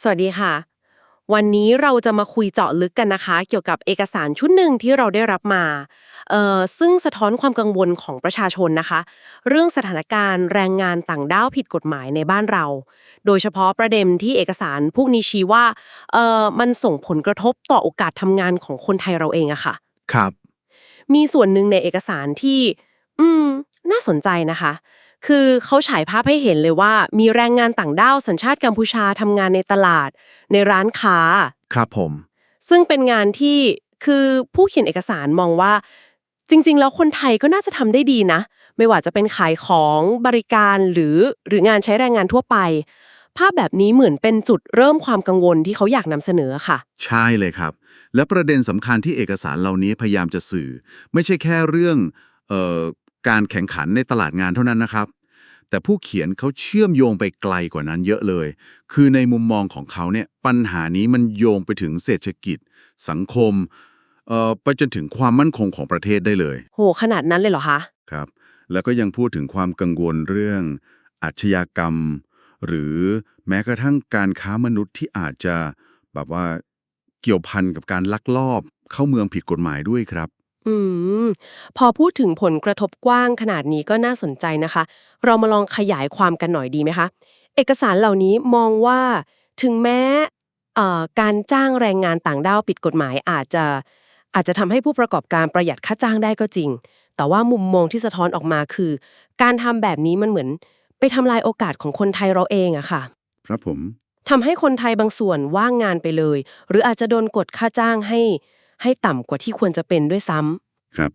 สวัสดีค่ะ วันนี้เราจะมาคุยเจาะลึกกันนะคะ เกี่ยวกับเอกสารชุดหนึ่งที่เราได้รับมาเอ่อซึ่งสะท้อนความกังวลของประชาชนนะคะ เรื่องสถานการณ์แรงงานต่างด้าวผิดกฎหมายในบ้านเรา โดยเฉพาะประเด็นที่เอกสารพวกนี้ชี้ว่าเอ่อมันส่งผลกระทบต่อโอกาสทำงานของคนไทยเราเองอะค่ะ ครับ มีส่วนหนึ่งในเอกสารที่ อืม น่าสนใจนะคะ คือเขาฉายภาพให้เห็นเลยว่า มีแรงงานต่างด้าวสัญชาติกัมพูชาทำงานในตลาด ในร้านค้า ครับผม ซึ่งเป็นงานที่คือผู้เขียนเอกสารมองว่า จริง ๆ แล้วคนไทยก็น่าจะทำได้ดีนะ ไม่ว่าจะเป็นขายของบริการหรือหรืองานใช้แรงงานทั่วไป ภาพแบบนี้เหมือนเป็นจุดเริ่มความกังวลที่เขาอยากนำเสนอค่ะ ใช่เลยครับ และประเด็นสำคัญที่เอกสารเหล่านี้พยายามจะสื่อ ไม่ใช่แค่เรื่องเอ่อ การแข่งขันในตลาดงานเท่านั้นนะครับ แต่ผู้เขียนเขาเชื่อมโยงไปไกลกว่านั้นเยอะเลย คือในมุมมองของเขาเนี่ยปัญหานี้มันโยงไปถึงเศรษฐกิจ สังคมเอ่อไปจนถึงความมั่นคงของประเทศได้เลย โห ขนาดนั้นเลยเหรอคะครับ แล้วก็ยังพูดถึงความกังวลเรื่องอาชญากรรม หรือแม้กระทั่งการค้ามนุษย์ที่อาจจะแบบว่าเกี่ยวพันกับการลักลอบเข้าเมืองผิดกฎหมายด้วยครับ อืม พอพูดถึงผลกระทบกว้างขนาดนี้ก็น่าสนใจนะคะ เรามาลองขยายความกันหน่อยดีไหมคะ เอกสารเหล่านี้มองว่าถึงแม้เอ่อการจ้างแรงงานต่างด้าวผิดกฎหมายอาจจะอาจจะทำให้ผู้ประกอบการประหยัดค่าจ้างได้ก็จริง แต่ว่ามุมมองที่สะท้อนออกมาคือ การทำแบบนี้มันเหมือน ไปทำลายโอกาสของคนไทยเราเองอะค่ะ ครับผม ทำให้คนไทยบางส่วนว่างงานไปเลย หรืออาจจะโดนกดค่าจ้างให้ ให้ต่ำกว่าที่ควรจะเป็นด้วยซ้ำครับ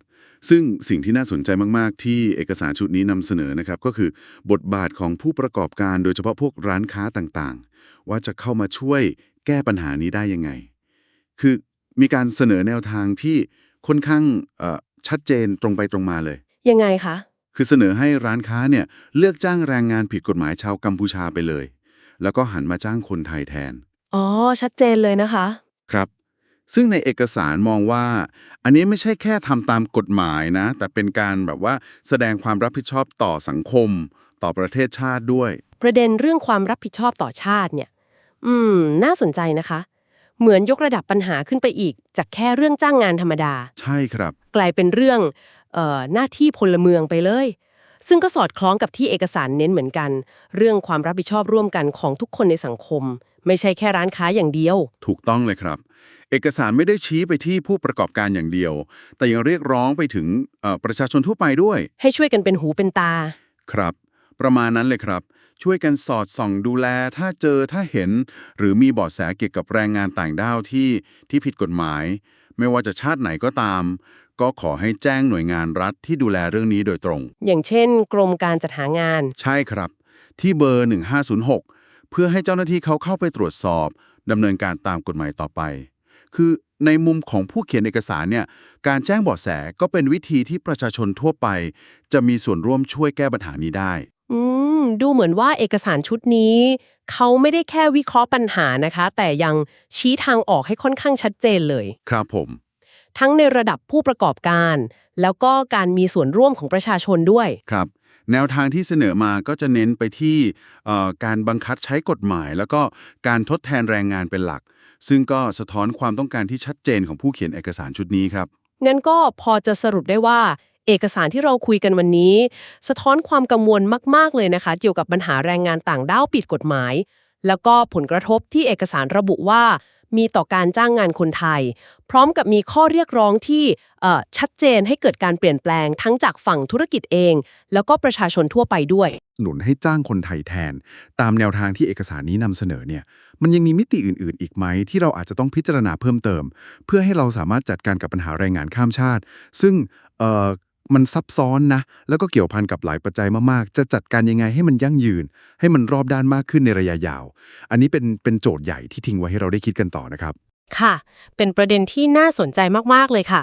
ซึ่งสิ่งที่น่าสนใจมาก ๆ ที่เอกสารชุดนี้นำเสนอนะครับ ก็คือบทบาทของผู้ประกอบการโดยเฉพาะพวกร้านค้าต่างๆ ว่าจะเข้ามาช่วยแก้ปัญหานี้ได้ยังไง คือมีการเสนอแนวทางที่ค่อนข้างเอ่อชัดเจนตรงไปตรงมาเลย ยังไงคะ คือเสนอให้ร้านค้าเนี่ยเลือกจ้างแรงงานผิดกฎหมายชาวกัมพูชาไปเลย แล้วก็หันมาจ้างคนไทยแทน อ๋อ ชัดเจนเลยนะคะ ครับ ซึ่งในเอกสารมองว่า อันนี้ไม่ใช่แค่ทำตามกฎหมายนะ แต่เป็นการแบบว่าแสดงความรับผิดชอบต่อสังคม ต่อประเทศชาติด้วย ประเด็นเรื่องความรับผิดชอบต่อชาติเนี่ย อืม น่าสนใจนะคะ เหมือนยกระดับปัญหาขึ้นไปอีก จากแค่เรื่องจ้างงานธรรมดา ใช่ครับ กลายเป็นเรื่องเอ่อหน้าที่พลเมืองไปเลย ซึ่งก็สอดคล้องกับที่เอกสารเน้นเหมือนกัน เรื่องความรับผิดชอบร่วมกันของทุกคนในสังคม ไม่ใช่แค่ร้านค้าอย่างเดียว ถูกต้องเลยครับ เอกสารไม่ได้ชี้ไปที่ผู้ประกอบการอย่างเดียว แต่ยังเรียกร้องไปถึงเอ่อประชาชนทั่วไปด้วย ให้ช่วยกันเป็นหูเป็นตา ครับ ประมาณนั้นเลยครับ ช่วยกันสอดส่องดูแล ถ้าเจอถ้าเห็น หรือมีเบาะแสเกี่ยวกับแรงงานต่างด้าวที่ที่ผิดกฎหมาย ไม่ว่าจะชาติไหนก็ตาม ก็ขอให้แจ้งหน่วยงานรัฐที่ดูแลเรื่องนี้โดยตรง อย่างเช่น กรมการจัดหางาน ใช่ครับ ที่เบอร์ 1506 เพื่อให้เจ้าหน้าที่เขาเข้าไปตรวจสอบดำเนินการตามกฎหมายต่อไป คือในมุมของผู้เขียนเอกสารเนี่ยการแจ้งเบาะแสก็เป็นวิธีที่ประชาชนทั่วไป จะมีส่วนร่วมช่วยแก้ปัญหานี้ได้ อืม ดูเหมือนว่าเอกสารชุดนี้ เขาไม่ได้แค่วิเคราะห์ปัญหานะคะ แต่ยังชี้ทางออกให้ค่อนข้างชัดเจนเลย ครับผม ทั้งในระดับผู้ประกอบการ แล้วก็การมีส่วนร่วมของประชาชนด้วย ครับ แนวทางที่เสนอมาก็จะเน้นไปที่การบังคับใช้กฎหมาย แล้วก็การทดแทนแรงงานเป็นหลัก ซึ่งก็สะท้อนความต้องการที่ชัดเจนของผู้เขียนเอกสารชุดนี้ครับ งั้นก็พอจะสรุปได้ว่าเอกสารที่เราคุยกันวันนี้ สะท้อนความกังวลมาก ๆ เลยนะคะ เกี่ยวกับปัญหาแรงงานต่างด้าวผิดกฎหมาย แล้วก็ผลกระทบที่เอกสารระบุว่า มีต่อการจ้างงานคนไทย พร้อมกับมีข้อเรียกร้องที่ชัดเจนให้เกิดการเปลี่ยนแปลงทั้งจากฝั่งธุรกิจเอง แล้วก็ประชาชนทั่วไปด้วย หนุนให้จ้างคนไทยแทน ตามแนวทางที่เอกสารนี้นำเสนอเนี่ยมันยังมีมิติอื่น ๆ อีกไหมที่เราอาจจะต้องพิจารณาเพิ่มเติม เพื่อให้เราสามารถจัดการกับปัญหาแรงงานข้ามชาติ ซึ่ง มันซับซ้อนนะ แล้วก็เกี่ยวพันกับหลายปัจจัยมากๆ จะจัดการยังไงให้มันยั่งยืน ให้มันรอบด้านมากขึ้นในระยะยาว อันนี้เป็นเป็นโจทย์ใหญ่ที่ทิ้งไว้ให้เราได้คิดกันต่อนะครับ ค่ะ เป็นประเด็นที่น่าสนใจมากๆเลยค่ะ